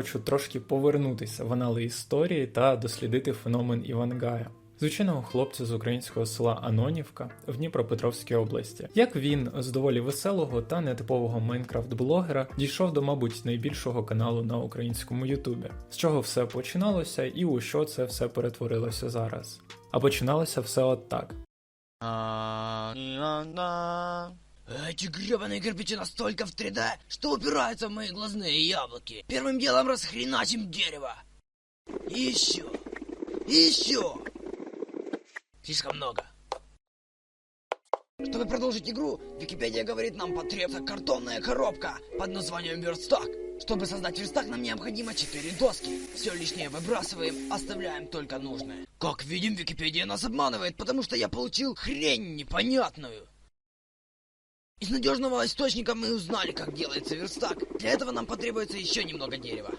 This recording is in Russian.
Хочу трошки повернутися в анали історії та дослідити феномен Івангая. Звичайного хлопця з українського села Анонівка в Дніпропетровській області. Як він з доволі веселого та нетипового майнкрафт-блогера дійшов до, мабуть, найбільшого каналу на українському Ютубі, з чого все починалося і у що це все перетворилося зараз. А починалося все от так. Эти гребаные кирпичи настолько в 3D, что упираются в мои глазные яблоки. Первым делом расхреначим дерево. И еще. И еще. Слишком много. Чтобы продолжить игру, Википедия говорит, нам потребуется картонная коробка под названием верстак. Чтобы создать верстак, нам необходимо 4 доски. Все лишнее выбрасываем, оставляем только нужное. Как видим, Википедия нас обманывает, потому что я получил хрень непонятную. Из надежного источника мы узнали, как делается верстак. Для этого нам потребуется еще немного дерева.